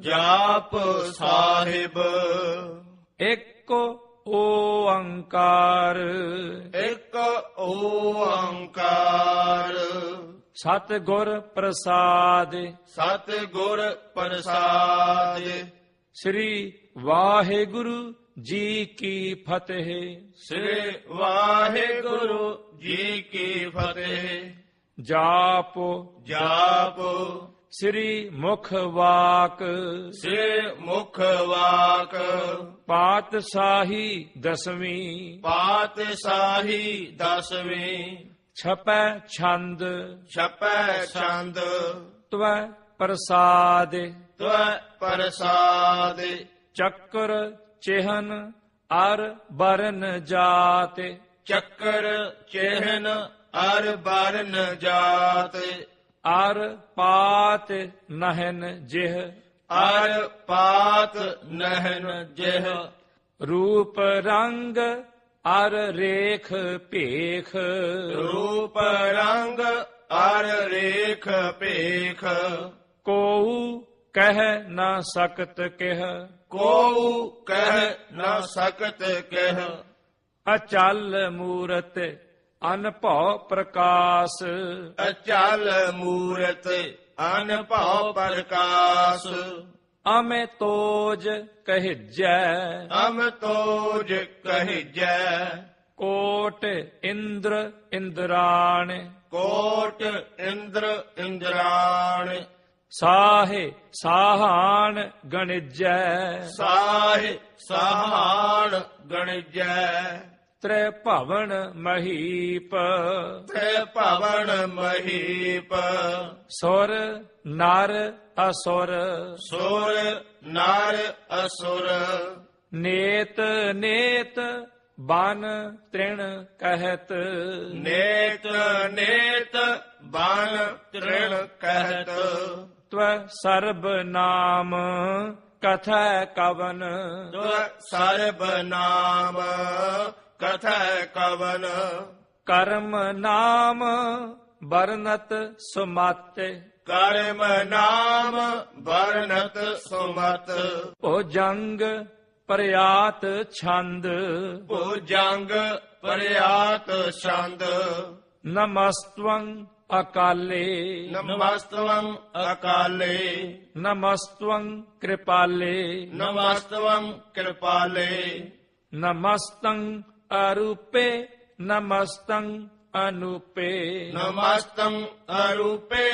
ਜਾਪ ਸਾਹਿਬ। ਇੱਕ ਓੰਕਾਰ। ਇੱਕ ਓੰਕਾਰ। ਸਤ ਗੁਰ ਪ੍ਰਸਾਦ। ਸਤ ਗੁਰ ਪ੍ਰਸਾਦ। ਸ੍ਰੀ ਵਾਹਿਗੁਰੂ ਜੀ ਕੀ ਫਤਿਹ। ਸ੍ਰੀ ਵਾਹਿਗੁਰੂ ਜੀ ਕੀ ਫਤਿਹ। ਜਾਪ। ਜਾਪ। ਸ੍ਰੀ ਮੁਖ ਵਾਕ। ਸ੍ਰੀ ਮੁਖ ਵਾਕ। ਪਾਤਸ਼ਾਹੀ ਦਸਵੀਂ। ਪਾਤਸ਼ਾਹੀ ਦਸਵੀਂ। ਛਪੈ ਛੰਦ। ਛਪੈ ਛੰਦ। ਤਵੈ ਪ੍ਰਸਾਦ। ਤਵੈ ਪ੍ਰਸਾਦ। ਚੱਕਰ ਚਿਹਨ ਅਰ ਬਰਨ ਜਾਤ। ਚੱਕਰ ਚਿਹਨ ਅਰ ਬਰਨ ਜਾਤ। ਅਰ ਪਾਤ ਨਹਨ ਜਿਹ। ਅਰ ਪਾਤ ਨਹਨ ਜਿਹ। ਰੂਪ ਰੰਗ ਅਰ ਰੇਖ ਭੇਖ। ਰੂਪ ਰੰਗ ਅਰ ਰੇਖ ਭੇਖ। ਕੋਉ ਕਹਿ ਨਾ ਸਕਤ ਕਹਿ। ਕੋਉ ਕਹਿ ਨਾ ਸਕਤ ਕਹਿ। ਅਚਲ ਮੂਰਤ ਅਨਭਉ ਪ੍ਰਕਾਸ਼। ਅਚਲ ਮੂਰਤ ਅਨਭਉ ਪ੍ਰਕਾਸ਼। ਅਮੇ ਤੋਜ ਕਹਿਜੈ। ਅਮ ਤੋਜ ਕਹਿਜੈ। ਕੋਟ ਇੰਦਰ ਇੰਦਰਾਣ। ਕੋਟ ਇੰਦਰ ਇੰਦਰਾਣ। ਸਾਹੇ ਸਾਹਾਨ ਗਣਿਜੈ। ਸਾਹਿ ਸਹਾਣ ਗਣਜੈ। ਤ੍ਰੈ ਭਵਨ ਮਹੀਪ। ਤ੍ਰੈ ਭਵਨ ਮਹੀਪ। ਸੁਰ ਨਰ ਅਸੁਰ। ਸੁਰ ਨਰ ਅਸੁਰ। ਨੇਤ ਨੇਤ ਬਨ ਤ੍ਰਿਣ ਕਹਿਤ। ਨੇਤ ਨੇਤ ਬਨ ਤ੍ਰਿਣ ਕਹਿਤ। ਤਵ ਸਰਬ ਨਾਮ ਕਥੈ ਕਵਨ। ਤੁ ਸਰਬ ਨਾਮ ਕਥੈ ਕਵਨ ਕਰਮ ਨਾਮ ਬਰਨਤ ਸੁਮਤ। ਕਰਮ ਨਾਮ ਵਰਨਤ ਸੁਮਤ। ਭੁਜੰਗ ਪ੍ਰਿਆਤ ਛੰਦ। ਭੁਜੰਗ ਪ੍ਰਿਆਤ ਛੰਦ। ਨਮਸਤਵੰ ਅਕਾਲੇ। ਨਮਸਤਵੰ ਅਕਾਲੇ। ਨਮਸਤਵੰ ਕਿਰਪਾਲੇ। ਨਮਸਤਵੰ ਕਿਰਪਾਲੇ। ਨਮਸਤੰ ਅਰੂਪੇ ਨਮਸਤੰ ਅਨੂਪੇ ਨਮਸਤੰ ਅਰੂਪੇ